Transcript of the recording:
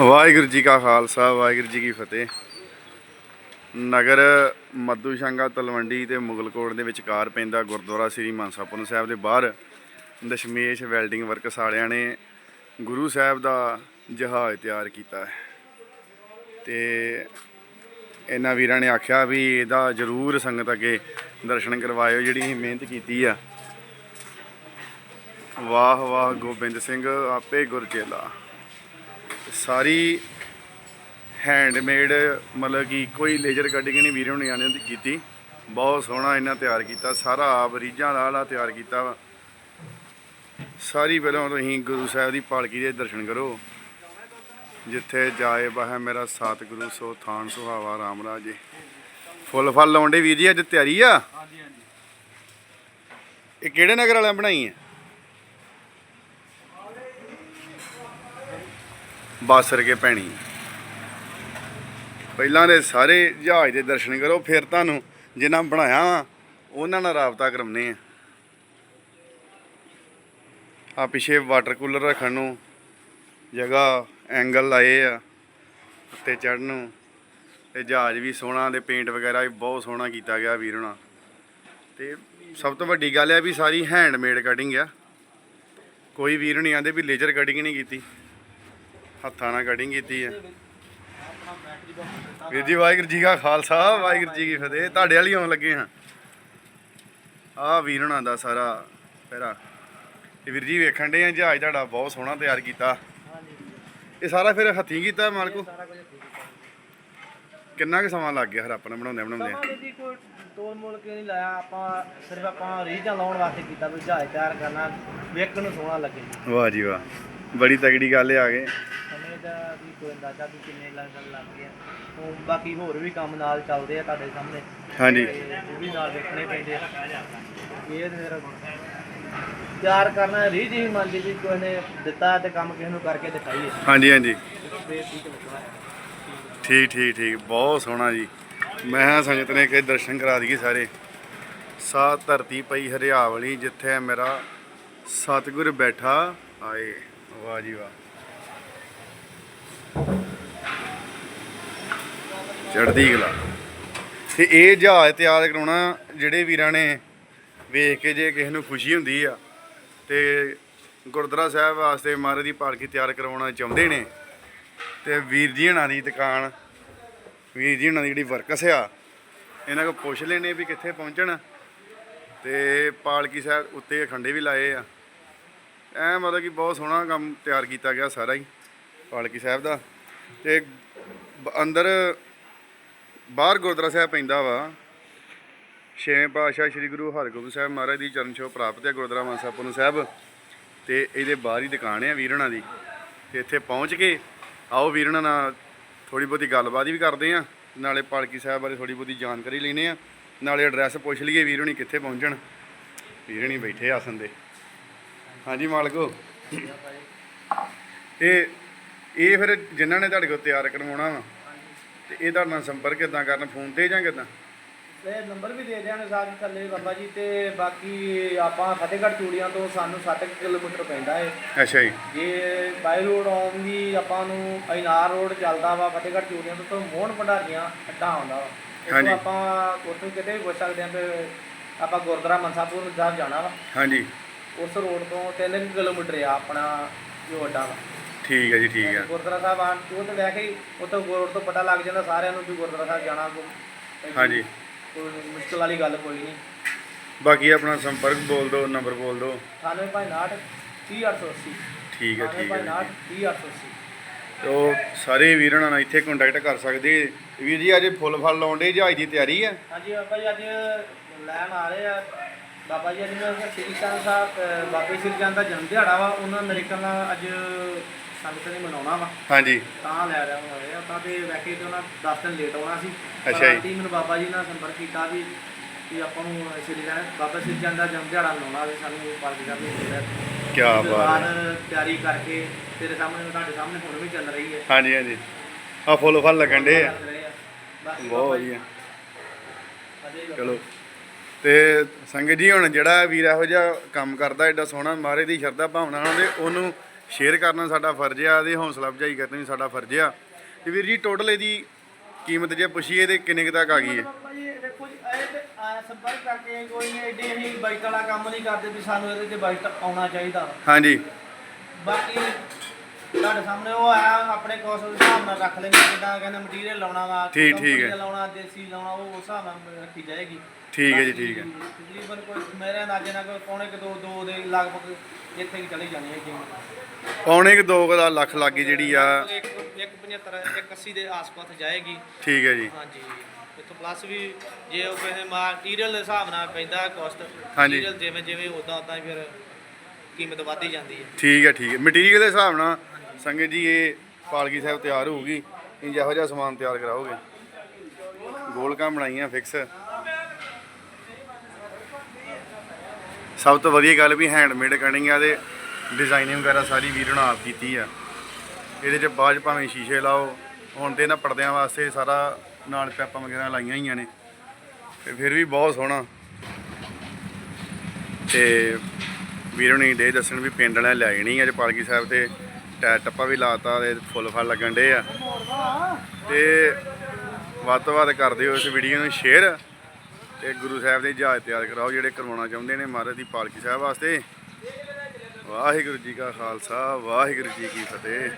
ਵਾਹਿਗੁਰੂ ਜੀ ਕਾ ਖਾਲਸਾ, ਵਾਹਿਗੁਰੂ ਜੀ ਕੀ ਫਤਿਹ। ਨਗਰ ਮੱਦੂ ਸ਼ਾਂਗਾ ਤਲਵੰਡੀ ਤੇ ਮੁਗਲਕੋਟ ਦੇ ਵਿਚਕਾਰ ਪੈਂਦਾ ਗੁਰਦੁਆਰਾ ਸ੍ਰੀ ਮਾਨਸਾਪੁਰ ਸਾਹਿਬ ਦੇ ਬਾਹਰ। ਦਸ਼ਮੇਸ਼ ਵੈਲਡਿੰਗ ਵਰਕਸ ਵਾਲਿਆਂ ਨੇ ਗੁਰੂ ਸਾਹਿਬ ਦਾ ਜਹਾਜ਼ ਤਿਆਰ ਕੀਤਾ ਹੈ। ਤੇ ਇਹਨਾਂ ਵੀਰਾਂ ਨੇ ਆਖਿਆ ਵੀ ਇਹਦਾ ਜ਼ਰੂਰ ਸੰਗਤ ਅੱਗੇ ਦਰਸ਼ਨ ਕਰਵਾਇਓ, ਜਿਹੜੀ ਅਸੀਂ ਮਿਹਨਤ ਕੀਤੀ ਆ। ਵਾਹ ਵਾਹ ਗੋਬਿੰਦ ਸਿੰਘ, ਆਪੇ ਗੁਰਚੇਲਾ ਸਾਰੀ ਹੈਂਡਮੇਡ ਮਤਲਬ ਕਿ ਕੋਈ ਲੇਜ਼ਰ ਕਟਿੰਗ ਨਹੀਂ ਵੀਰੇ ਹੁਣਾਂ ਨੇ ਕੀਤੀ। ਬਹੁਤ ਸੋਹਣਾ ਇਹਨਾਂ ਤਿਆਰ ਕੀਤਾ ਸਾਰਾ ਆਪ ਰੀਝਾਂ ਨਾਲ ਆ ਤਿਆਰ ਕੀਤਾ। ਵਾ ਸਾਰੀ ਪਹਿਲਾਂ ਤੁਸੀਂ ਗੁਰੂ ਸਾਹਿਬ ਦੀ ਪਾਲਕੀ ਦੇ ਦਰਸ਼ਨ ਕਰੋ। ਜਿੱਥੇ ਜਾਏ ਬਹਿ ਮੇਰਾ ਸਤਿਗੁਰੂ ਸੋ ਥਾਨ ਸੁਹਾਵਾ ਰਾਮ ਰਾਜੇ ਫੁੱਲ ਫਲ ਲਾਉਂਦੇ ਵੀਰ ਜੀ ਅੱਜ ਤਿਆਰੀ ਆ? ਹਾਂਜੀ ਹਾਂਜੀ। ਇਹ ਕਿਹੜੇ ਨਗਰ ਵਾਲਿਆਂ ਬਣਾਈ ਹੈ? ਬਾਸਰ ਕੇ ਪੈਣੀ। ਪਹਿਲਾਂ ਦੇ ਸਾਰੇ ਜਹਾਜ਼ ਦੇ ਦਰਸ਼ਨ ਕਰੋ, ਫਿਰ ਤੁਹਾਨੂੰ ਜਿਨ੍ਹਾਂ ਬਣਾਇਆ ਵਾ, ਉਹਨਾਂ ਨਾਲ ਰਾਬਤਾ ਕਰਾਉਨੇ ਆ। ਆ ਪਿਛੇ ਵਾਟਰ ਕੂਲਰ ਰੱਖਣ ਨੂੰ ਜਗ੍ਹਾ ਐਂਗਲ ਲਾਏ ਆ ਉੱਤੇ ਚੜਨ ਨੂੰ। ਤੇ ਜਹਾਜ਼ ਵੀ ਸੋਹਣਾ, ਤੇ ਪੇਂਟ ਵਗੈਰਾ ਵੀ ਬਹੁਤ ਸੋਹਣਾ ਕੀਤਾ ਗਿਆ ਵੀਰ ਹੋਣਾ। ਤੇ ਸਭ ਤੋਂ ਵੱਡੀ ਗੱਲ ਹੈ ਵੀ ਸਾਰੀ ਹੈਂਡਮੇਡ ਕਟਿੰਗ ਆ। ਕੋਈ ਵੀਰ ਨਹੀਂ ਆਂਦੇ ਵੀ ਲੇਜ਼ਰ ਕਟਿੰਗ ਨਹੀਂ ਕੀਤੀ। ਹੱਥਾਂ ਨਾਲ ਕਟਿੰਗ ਕੀਤੀ ਹੈ। ਵੀਰ ਜੀ ਵਾਹਿਗੁਰੂ ਜੀ ਕਾ ਖਾਲਸਾ ਵਾਹਿਗੁਰੂ ਜੀ ਕੀ ਫਤਿਹ। ਤੁਹਾਡੇ ਵਾਲੀ ਆਉਣ ਲੱਗੇ ਹਾਂ। ਆ ਵੀਰ ਹੁਣਾਂ ਦਾ ਸਾਰਾ ਪਹਿਰਾ। ਤੇ ਵੀਰ ਜੀ ਵੇਖਣ ਦੇ ਆ ਜਹਾਜ਼ ਤੁਹਾਡਾ ਬਹੁਤ ਸੋਹਣਾ ਤਿਆਰ ਕੀਤਾ। ਇਹ ਸਾਰਾ ਫਿਰ ਹੱਥੀਂ ਕੀਤਾ ਮਾਲਕੋ? ਕਿੰਨਾ ਕੁ ਸਮਾਂ ਲੱਗ ਗਿਆ ਹਰ ਆਪਣਾ ਬਣਾਉਂਦੇ ਬਣਾਉਂਦੇ ਜੀ ਕੋਈ ਤੋਲ ਮੋਲ ਕੇ ਨਹੀਂ ਲਾਇਆ? ਆਪਾਂ ਸਿਰਫ ਆਪਾਂ ਰੀਝਾਂ ਲਾਉਣ ਵਾਸਤੇ ਕੀਤਾ ਵੀ ਜਹਾਜ਼ ਤਿਆਰ ਕਰਨਾ ਵੇਖਣ ਨੂੰ ਸੋਹਣਾ ਲੱਗੇ। ਵਾਹ ਜੀ ਵਾਹ। ਬੜੀ ਤਗੜੀ ਗੱਲ ਆ ਗਏ। ਸਮੇਂ ਦਾ ਵੀ ਕੋਈ ਅੰਦਾਜ਼ਾ ਵੀ ਕਿੰਨੇ ਲੱਗਣ ਲੱਗ ਗਿਆ ਉਹ ਬਾਕੀ ਹੋਰ ਵੀ ਕੰਮ ਨਾਲ ਚੱਲਦੇ ਆ ਤੁਹਾਡੇ ਸਾਹਮਣੇ। ਹਾਂਜੀ। ਤੇ ਉਹ ਵੀ ਨਾਲ ਵੇਖਣੇ ਪੈਂਦੇ ਆ। ਇਹ ਤੇ ਫਿਰ ਤਿਆਰ ਕਰਨਾ ਰੀਝ ਹੀ ਮੰਨ ਲਈ ਵੀ ਕੋਈ ਨੇ ਦਿੱਤਾ ਤੇ ਕੰਮ ਕਿਸੇ ਨੂੰ ਕਰਕੇ ਦਿਖਾਈਏ ਹਾਂਜੀ ਹਾਂਜੀ। ਫੇਰ ਠੀਕ ਲੱਗਣਾ ਠੀਕ ਠੀਕ ਠੀਕ। ਬਹੁਤ ਸੋਹਣਾ ਜੀ। ਮੈਂ ਕਿਹਾ ਸੰਗਤ ਨੇ ਕਿ ਦਰਸ਼ਨ ਕਰਾ ਦਈਏ ਸਾਰੇ। ਸਾ ਧਰਤੀ ਪਈ ਹਰਿਆਵਲੀ ਜਿੱਥੇ ਮੇਰਾ ਸਤਿਗੁਰ ਬੈਠਾ ਆਏ। ਵਾਹ ਜੀ ਵਾਹ। ਚੜਦੀ ਕਲਾ। ਤੇ ਇਹ ਜਹਾਜ਼ ਤਿਆਰ ਕਰਾਉਣਾ ਜਿਹੜੇ ਵੀਰਾਂ ਨੇ ਵੇਖ ਕੇ ਜੇ ਕਿਸੇ ਨੂੰ ਖੁਸ਼ੀ ਹੁੰਦੀ ਆ, ਤੇ ਗੁਰਦੁਆਰਾ ਸਾਹਿਬ ਵਾਸਤੇ ਮਹਾਰਾਜ ਦੀ ਪਾਲਕੀ ਤਿਆਰ ਕਰਵਾਉਣਾ ਚਾਹੁੰਦੇ ਨੇ। ਤੇ ਵੀਰ ਜੀ ਹਣਾ ਦੀ ਦੁਕਾਨ, ਵੀਰ ਜੀ ਹਣਾ ਦੀ ਜਿਹੜੀ ਵਰਕਸ ਆ, ਇਹਨਾਂ ਕੋਲ ਪੁੱਛ ਲੈਣੇ ਵੀ ਕਿੱਥੇ ਪਹੁੰਚਣ। ਤੇ ਪਾਲਕੀ ਸਾਹਿਬ ਉੱਤੇ ਖੰਡੇ ਵੀ ਲਾਏ ਆ। ਐ ਮਤਲਬ ਕਿ ਬਹੁਤ ਸੋਹਣਾ ਕੰਮ ਤਿਆਰ ਕੀਤਾ ਗਿਆ ਸਾਰਾ ਹੀ। ਪਾਲਕੀ ਸਾਹਿਬ ਦਾ। ਤੇ ਅੰਦਰ ਬਾਹਰ ਗੁਰਦੁਆਰਾ ਸਾਹਿਬ ਪੈਂਦਾ ਵਾ। ਛੇਵੇਂ ਪਾਤਸ਼ਾਹ ਸ੍ਰੀ ਗੁਰੂ ਹਰਗੋਬਿੰਦ ਸਾਹਿਬ ਮਹਾਰਾਜ ਦੀ ਚਰਨ ਛੋਹ ਪ੍ਰਾਪਤ ਹੈ ਗੁਰਦੁਆਰਾ ਮਾਨਸਾਪੁਰ ਸਾਹਿਬ। ਤੇ ਇਹਦੇ ਬਾਹਰ ਹੀ ਦੁਕਾਨ ਹੈ ਵੀਰਣਾ ਦੀ। ਤੇ ਇੱਥੇ ਪਹੁੰਚ ਕੇ ਆਓ ਵੀਰਣਾ ਨਾਲ ਥੋੜੀ ਬਹੁਤੀ ਗੱਲਬਾਤ ਵੀ ਕਰਦੇ ਆ ਨਾਲੇ ਪਾਲਕੀ ਸਾਹਿਬ ਬਾਰੇ ਥੋੜੀ ਬਹੁਤੀ ਜਾਣਕਾਰੀ ਲੈਨੇ ਆ ਨਾਲੇ ਐਡਰੈਸ ਪੁੱਛ ਲਈਏ ਵੀਰਣੀ ਕਿੱਥੇ ਪਹੁੰਚਣ। ਵੀਰਣੀ ਬੈਠੇ ਆਸਨ ਦੇ ਹਾਂਜੀ ਮਾਲਕੋ। ਇਹ ਇਹ ਫਿਰ ਜਿਨ੍ਹਾਂ ਨੇ ਤੁਹਾਡੇ ਕੋਲ ਤਿਆਰ ਕਰਵਾਉਣਾ ਵਾ ਤੇ ਇਹ ਤੁਹਾਡੇ ਨਾਲ ਸੰਪਰਕ ਕਿੱਦਾਂ ਕਰਨ ਫੋਨ ਤੇ ਜਾਂ ਕਿੱਦਾਂ? ਇਹ ਨੰਬਰ ਵੀ ਦੇ ਦਿਆਂਗੇ ਸਾਹਿਬ ਥੱਲੇ ਬਾਬਾ ਜੀ ਤੇ ਬਾਕੀ ਆਪਾਂ ਫਤਿਹਗੜ੍ਹ ਚੂੜੀਆਂ ਤੋਂ ਸਾਨੂੰ 60 ਕਿਲੋਮੀਟਰ ਪੈਂਦਾ ਹੈ ਅੱਛਾ ਜੀ। ਜੇ ਬਾਈ ਰੋਡ ਆਉਣ ਦੀ ਆਪਾਂ ਨੂੰ ਅਇਨਾਰ ਰੋਡ ਚੱਲਦਾ ਵਾ ਫਤਿਹਗੜ੍ਹ ਚੂੜੀਆਂ ਤੋਂ ਤੋਂ ਮੋਹਨ ਭੰਡਾਰੀਆਂ ਅੱਡਾ ਆਉਂਦਾ ਵਾ। ਹਾਂਜੀ। ਇੱਥੋਂ ਆਪਾਂ ਉੱਥੋਂ ਕਿਤੇ ਵੀ ਪੁੱਛ ਸਕਦੇ ਹਾਂ ਤੇ ਆਪਾਂ ਗੁਰਦੁਆਰਾ ਮਨਸਾਪੁਰ ਸਾਹਿਬ ਜਾਣਾ ਵਾ। ਹਾਂਜੀ। ਉਸ ਰੋਡ ਤੋਂ 3 ਕਿਲੋਮੀਟਰ ਆ ਆਪਣਾ ਜੋ ਅੱਡਾ ਵਾ। ਠੀਕ ਹੈ ਜੀ ਠੀਕ ਹੈ। ਗੁਰਦੁਆਰਾ ਸਾਹਿਬ ਆਣ ਉਹ ਤੇ ਵੈਸੇ ਹੀ ਉੱਥੋਂ ਰੋਡ ਤੋਂ ਪਤਾ ਲੱਗ ਜਾਂਦਾ ਸਾਰਿਆਂ ਨੂੰ ਵੀ ਗੁਰਦੁਆਰਾ ਸਾਹਿਬ ਜਾਣਾ ਕੋਈ ਹਾਂਜੀ। ਕੋਈ ਮੁਸ਼ਕਲ ਵਾਲੀ ਗੱਲ ਕੋਈ ਨਹੀਂ। ਬਾਕੀ ਆਪਣਾ ਸੰਪਰਕ ਬੋਲ ਦਿਓ ਨੰਬਰ ਬੋਲ ਦਿਓ। 9859 3880 ਠੀਕ ਹੈ ਠੀਕ ਹੈ। 9859 3880 ਤੇ ਉਹ ਸਾਰੇ ਵੀਰਾਂ ਨਾਲ ਇੱਥੇ ਕੰਟੈਕਟ ਕਰ ਸਕਦੇ। ਵੀਰ ਜੀ ਅੱਜ ਫੁੱਲ ਫਲ ਲਾਉਂਦੇ ਜਹਾਜ਼ ਦੀ ਤਿਆਰੀ ਹੈ? ਹਾਂਜੀ ਬਾਬਾ ਜੀ ਅੱਜ ਲੈਣ ਆ ਰਹੇ ਆ। ਬਾਬਾ ਜੀ ਅੱਜ ਮੈਂ ਸ੍ਰੀ ਚੰਦ ਸਾਹਿਬ ਅ, ਬਾਬੇ ਸ੍ਰੀ ਚੰਦ ਦਾ ਜਨਮ ਦਿਹਾੜਾ ਵਾ। ਉਹਨਾਂ ਮੇਰੇ ਖਿਆਲ ਨਾਲ ਅੱਜ ਸੰਗਤ ਨੇ ਮਨਾਉਣਾ ਵਾ। ਹਾਂਜੀ। ਤਾਂ ਲੈ ਰਿਹਾ ਹਾਂ ਇਹ। ਤਾਂ ਤੇ ਵੈਸੇ ਤੇ ਉਹਨਾਂ 10 ਦਿਨ ਲੇਟ ਆਉਣਾ ਸੀ। ਪਰ ਅੱਛਾ ਜੀ। ਆਂਟੀ ਮੈਨੂੰ ਬਾਬਾ ਜੀ ਨਾਲ ਸੰਪਰਕ ਕੀਤਾ ਵੀ ਕਿ ਆਪਾਂ ਨੂੰ ਸ੍ਰੀ ਚੰਦ ਬਾਬਾ ਸ੍ਰੀ ਚੰਦ ਦਾ ਜਨਮ ਦਿਹਾੜਾ ਮਨਾਉਣਾ ਵੀ ਸਾਨੂੰ ਪਾਲਕੀ ਕਰਨੀ ਚਾਹੀਦੀ ਕੀ ਬਾਤ ਹੈ। ਤਿਆਰੀ ਕਰਕੇ ਤੇਰੇ ਸਾਹਮਣੇ ਤੁਹਾਡੇ ਸਾਹਮਣੇ ਹੁਣ ਵੀ ਚੱਲ ਰਹੀ ਹੈ। ਹਾਂਜੀ ਹਾਂਜੀ। ਆ ਫੁੱਲ ਫਲ ਲੱਗਣ ਦੇ ਆ। ਚੱਲ ਰਹੇ ਆ। ਬਾਕੀ ਬਹੁਤ ਬਾਬਾ ਜੀ, ਵਧੀਆ। ਅਜੇ ਹੀ ਚਲੋ। ਤੇ ਸੰਗਤ ਜੀ ਹੁਣ ਜਿਹੜਾ ਵੀਰ ਇਹੋ ਜਿਹਾ ਕੰਮ ਕਰਦਾ ਐਡਾ ਸੋਹਣਾ ਮਹਾਰਾਜ ਦੀ ਸ਼ਰਧਾ ਭਾਵਨਾ ਨਾਲ ਤੇ ਉਹਨੂੰ ਸ਼ੇਅਰ ਕਰਨਾ ਸਾਡਾ ਫਰਜ਼ ਆ ਤੇ ਹੌਸਲਾ ਅਫਜ਼ਾਈ ਕਰਨਾ ਵੀ ਸਾਡਾ ਫਰਜ਼ ਆ ਤੇ ਵੀਰ ਜੀ ਟੋਟਲ ਇਹਦੀ ਕੀਮਤ ਜੇ ਪੁੱਛੀਏ ਤੇ ਕਿੰਨੇ ਕੁ ਤੱਕ ਆ ਗਈ ਹੈ ਬਾਬਾ ਜੀ ਦੇਖੋ ਜੀ ਇਹ ਤੇ ਆ ਸੰਪਰਕ ਕਰਕੇ ਕੋਈ ਨਹੀਂ ਏਡੇ ਅਸੀਂ ਬਾਈਟ ਵਾਲਾ ਕੰਮ ਨਹੀਂ ਕਰਦੇ ਵੀ ਸਾਨੂੰ ਇਹਦੇ ਤੇ ਬਾਈਟ ਆਉਣਾ ਚਾਹੀਦਾ। ਹਾਂਜੀ ਬਾਕੀ ਤੁਹਾਡੇ ਸਾਹਮਣੇ ਉਹ ਆ ਆਪਣੇ ਕੌਸ਼ਲ ਦੇ ਹਿਸਾਬ ਨਾਲ ਰੱਖ ਲੈਂਦੇ ਜਿੱਦਾਂ ਕਹਿੰਦੇ ਮਟੀਰੀਅਲ ਲਾਉਣਾ ਵਾ ਠੀਕ- ਠੀਕ ਹੈ। ਲਾਉਣਾ ਦੇਸੀ ਲਾਉਣਾ ਉਹ ਉਸ ਹਿਸਾਬ ਨਾਲ ਰੱਖੀ ਜਾਏਗੀ ਠੀਕ ਹੈ ਜੀ, ਠੀਕ ਹੈ। ਤਕਰੀਬਨ ਕੋਈ ਮੇਰੇ ਅੰਦਾਜ਼ੇ ਨਾਲ ਕੋਈ ਪੌਣੇ ਕਿ ਦੋ ਦੋ ਦੇ ਲਗਭਗ ਇੱਥੇ ਹੀ ਚਲੀ ਜਾਣੀ ਹੈ ਕੀਮਤ ਪੌਣੇ ਕੁ ਦੋ ਕੁ ਦਾ ਲੱਖ ਲੱਗੀ ਜਿਹੜੀ ਆ। ਇੱਕ ਇੱਕ 75 ਇੱਕ 80 ਦੇ ਆਸ-ਪਾਸ ਜਾਏਗੀ। ਠੀਕ ਹੈ ਜੀ। ਹਾਂਜੀ। ਇਥੋਂ ਪਲੱਸ ਵੀ ਜੇ ਉਹ ਕਿਸੇ ਮਟੀਰੀਅਲ ਦੇ ਹਿਸਾਬ ਨਾਲ ਪੈਂਦਾ ਕੋਸਟ। ਮਟੀਰੀਅਲ ਜਿਵੇਂ ਜਿਵੇਂ ਉਦਾਂ ਉਦਾਂ ਹੀ ਫਿਰ ਕੀਮਤ ਵੱਧਦੀ ਜਾਂਦੀ ਹੈ। ਠੀਕ ਹੈ ਠੀਕ ਹੈ। ਮਟੀਰੀਅਲ ਦੇ ਹਿਸਾਬ ਨਾਲ ਸੰਗਤ ਜੀ ਇਹ ਪਾਲਕੀ ਸਾਹਿਬ ਤਿਆਰ ਹੋਊਗੀ। ਇੰਜ ਇਹੋ ਜਿਹਾ ਸਮਾਨ ਤਿਆਰ ਕਰਾਓਗੇ। ਗੋਲਕਾਂ ਬਣਾਈਆਂ ਫਿਕਸ ਸਭ ਤੋਂ ਵਧੀਆ ਗੱਲ ਵੀ ਹੈਂਡਮੇਡ ਕਟਿੰਗ ਆ ਤੇ ਡਿਜ਼ਾਈਨਿੰਗ ਵਗੈਰਾ ਸਾਰੀ ਵੀਰ ਨੇ ਆਪ ਕੀਤੀ ਆ। ਇਹਦੇ ਚ ਬਾਅਦ 'ਚ ਭਾਵੇਂ ਸ਼ੀਸ਼ੇ ਲਾਓ, ਹੁਣ ਤੇ ਇਹਨਾਂ ਪਰਦਿਆਂ ਵਾਸਤੇ ਸਾਰਾ ਨਾਲ ਪੈਪਾਂ ਵਗੈਰਾ ਲਾਈਆਂ ਹੋਈਆਂ ਨੇ। ਤੇ ਫਿਰ ਵੀ ਬਹੁਤ ਸੋਹਣਾ। ਤੇ ਵੀਰੋ ਨੇ ਡੇ ਦੱਸਣ ਵੀ ਪਿੰਡ ਵਾਲਿਆਂ ਲੈ ਜਾਣੀ ਅੱਜ ਪਾਲਕੀ ਸਾਹਿਬ ਤੇ ਟਾਇਰ ਟੱਪਾ ਵੀ ਲਾਤਾ ਤੇ ਫੁੱਲ ਫਲ ਲੱਗਣ ਡੇ ਆ। ਤੇ ਵੱਧ ਤੋਂ ਵੱਧ ਕਰ ਦਿਓ ਇਸ ਵੀਡੀਓ ਨੂੰ ਸ਼ੇਅਰ ਤੇ ਗੁਰੂ ਸਾਹਿਬ ਦੇ ਜਹਾਜ਼ ਤਿਆਰ ਕਰਾਓ, ਜਿਹੜੇ ਕਰਵਾਉਣਾ ਚਾਹੁੰਦੇ ਨੇ ਮਹਾਰਾਜ ਦੀ ਪਾਲਕੀ ਸਾਹਿਬ ਵਾਸਤੇ। ਵਾਹਿਗੁਰੂ ਜੀ ਕਾ ਖਾਲਸਾ, ਵਾਹਿਗੁਰੂ ਜੀ ਕੀ ਫਤਿਹ।